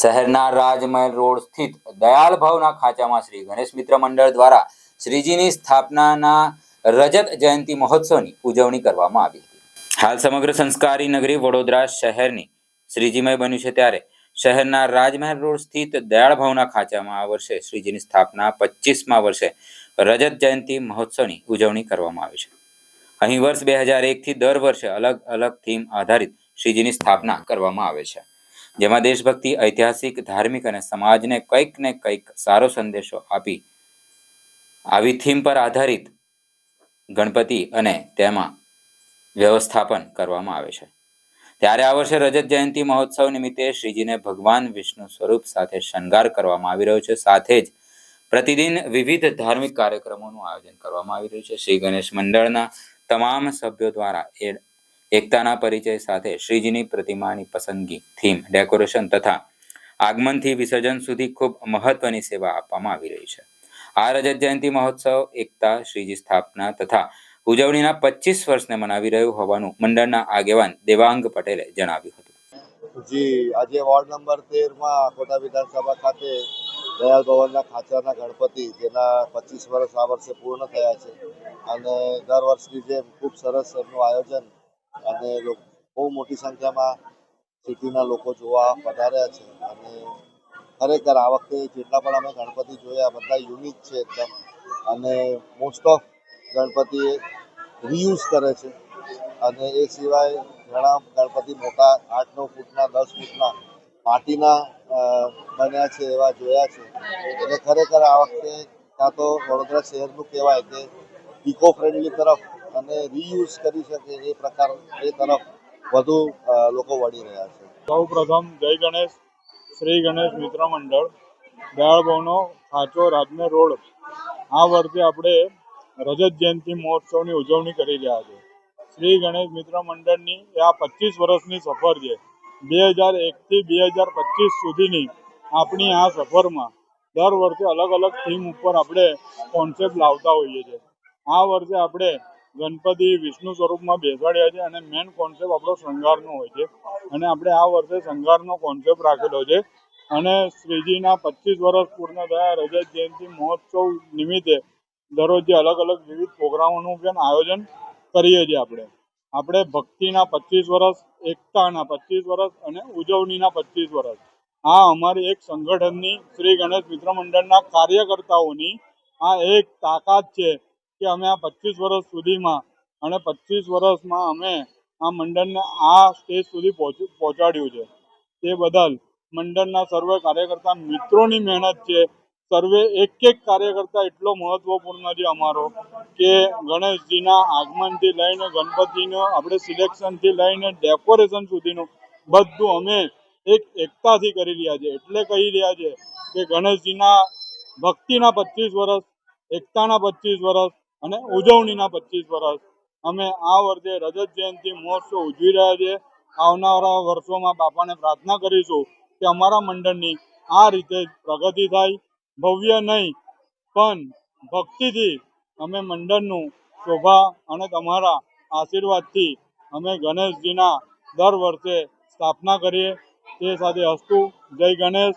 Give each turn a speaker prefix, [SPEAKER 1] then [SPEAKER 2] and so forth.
[SPEAKER 1] શહેરના રાજમહેલ રોડ સ્થિત દયાલ ભાવના ખાંચામાં શ્રી ગણેશ મિત્ર મંડળ દ્વારા શ્રીજીની સ્થાપનાના રજત જયંતિ મહોત્સવની ઉજવણી કરવામાં આવી હતી. હાલ સમગ્ર સંસ્કારી નગરી વડોદરા શહેરની શ્રીજીમય બન્યું છે ત્યારે શહેરના રાજમહેલ રોડ સ્થિત દયાળ ભાવના ખાંચામાં આ વર્ષે શ્રીજીની સ્થાપના પચીસમા વર્ષે રજત જયંતિ મહોત્સવની ઉજવણી કરવામાં આવી છે. અહીં વર્ષ બે હજાર એકથી દર વર્ષે અલગ અલગ થીમ આધારિત શ્રીજીની સ્થાપના કરવામાં આવે છે. જેમાં દેશભક્તિ, ઐતિહાસિક, ધાર્મિક અને સમાજને કંઈક ને કંઈક સારો સંદેશો આપી આવી થીમ પર આધારિત ગણપતિ અને તેમાં વ્યવસ્થાપન કરવામાં આવે છે. ત્યારે આ વર્ષે રજત જયંતિ મહોત્સવ નિમિત્તે શ્રીજીને ભગવાન વિષ્ણુ સ્વરૂપ સાથે શણગાર કરવામાં આવી રહ્યો છે. સાથે જ પ્રતિદિન વિવિધ ધાર્મિક કાર્યક્રમોનું આયોજન કરવામાં આવી રહ્યું છે. શ્રી ગણેશ મંડળના તમામ સભ્યો દ્વારા એ એકતાના પરિચય સાથે શ્રીજીની પ્રતિમાની પસંદગી થીમ ડેકોરેશન તથા આગમનથી વિસર્જન સુધી ખૂબ મહત્વની સેવા આપવામાં આવી રહી છે. આ રજત જયંતિ મહોત્સવ એકતા, શ્રીજી સ્થાપના તથા ઉજવણીના પચીસ વર્ષને મનાવી રહ્યું હોવાનું મંડળના આગેવાન દેવાંગ પટેલે જણાવ્યું હતું.
[SPEAKER 2] જી, આજે વોર્ડ નંબર તેરમાં કોટા વિધાનસભા ખાતે દયાલ ભવનના ખાંચાના ગણપતિ, જેના પચીસ વર્ષ આ વર્ષે પૂર્ણ થયા છે. અને દર વર્ષની જેમ ખૂબ સરસ એમનું આયોજન અને બહુ મોટી સંખ્યામાં સિટીના લોકો જોવા પધાર્યા છે. અને ખરેખર આ વખતે જેટલા પણ અમે ગણપતિ જોયા બધા યુનિક છે એકદમ. અને મોસ્ટ ઓફ ગણપતિ રીયુઝ કરે છે. અને એ સિવાય ઘણા ગણપતિ મોટા આઠ નવ ફૂટના, દસ ફૂટના માટીના બન્યા છે, એવા જોયા છે. એટલે ખરેખર આ વખતે કાં તો વડોદરા શહેરનું કહેવાય કે ઇકો ફ્રેન્ડલી તરફ અને રીયુઝ કરી શકે એ પ્રકાર એ તરફ વધુ લોકો વળી રહ્યા છે.
[SPEAKER 3] સૌ પ્રથમ જય ગણેશ, શ્રી ગણેશ મિત્ર મંડળ દયાળ ભવનો ખાંચો રાજમે રોડ. આ વર્ષે આપણે રજત જયંતિ મહોત્સવની ઉજવણી કરી રહ્યા છે. શ્રી ગણેશ મિત્ર મંડળની આ પચીસ વર્ષની સફર છે. બે હજાર એકથી બે હજાર પચીસ સુધીની આપણી આ સફરમાં દર વર્ષે અલગ અલગ થીમ ઉપર આપણે કોન્સેપ્ટ લાવતા હોઈએ છીએ. આ વર્ષે આપણે ગણપતિ વિષ્ણુ સ્વરૂપમાં બેસાડ્યા છે અને મેન કોન્સેપ્ટ આપણો શૃંગારનો હોય છે. અને આપણે આ વર્ષે શૃંગારનો કોન્સેપ્ટ રાખેલો છે. અને શ્રીજીના પચીસ વર્ષ પૂર્ણ થયા, રજત જયંતિ મહોત્સવ નિમિત્તે દરરોજે અલગ અલગ વિવિધ પ્રોગ્રામોનું પણ આયોજન કરીએ છીએ આપણે. આપણે ભક્તિના પચીસ વર્ષ, એકતાના પચીસ વર્ષ અને ઉજવણીના પચીસ વર્ષ. આ અમારી એક સંગઠનની શ્રી ગણેશ મિત્ર મંડળના કાર્યકર્તાઓની આ એક તાકાત છે કે અમે આ પચીસ વર્ષ સુધીમાં અને પચીસ વર્ષમાં અમે આ મંડળને આ સ્ટેજ સુધી પહોંચાડ્યું છે. તે બદલ મંડળના સર્વે કાર્યકર્તા મિત્રોની મહેનત છે. સર્વે એક એક કાર્યકર્તા એટલો મહત્વપૂર્ણ છે અમારો કે ગણેશજીના આગમનથી લઈને ગણપતિનો આપણે સિલેક્શનથી લઈને ડેકોરેશન સુધીનું બધું અમે એક એકતાથી કરી રહ્યા છે. એટલે કહી રહ્યા છે કે ગણેશજીના ભક્તિના પચીસ વર્ષ, એકતાના પચીસ વર્ષ અને ઉજવણીના પચીસ વર્ષ. અમે આ વર્ષે રજત જયંતિ મહોત્સવ ઉજવી રહ્યા છીએ. આવનારા વર્ષોમાં બાપાને પ્રાર્થના કરીશું કે અમારા મંડળની આ રીતે પ્રગતિ થાય. ભવ્ય નહીં, પણ ભક્તિથી અમે મંડળનું શોભા અને તમારા આશીર્વાદથી અમે ગણેશજીના દર વર્ષે સ્થાપના કરીએ. તે સાથે હસ્તુ જય ગણેશ.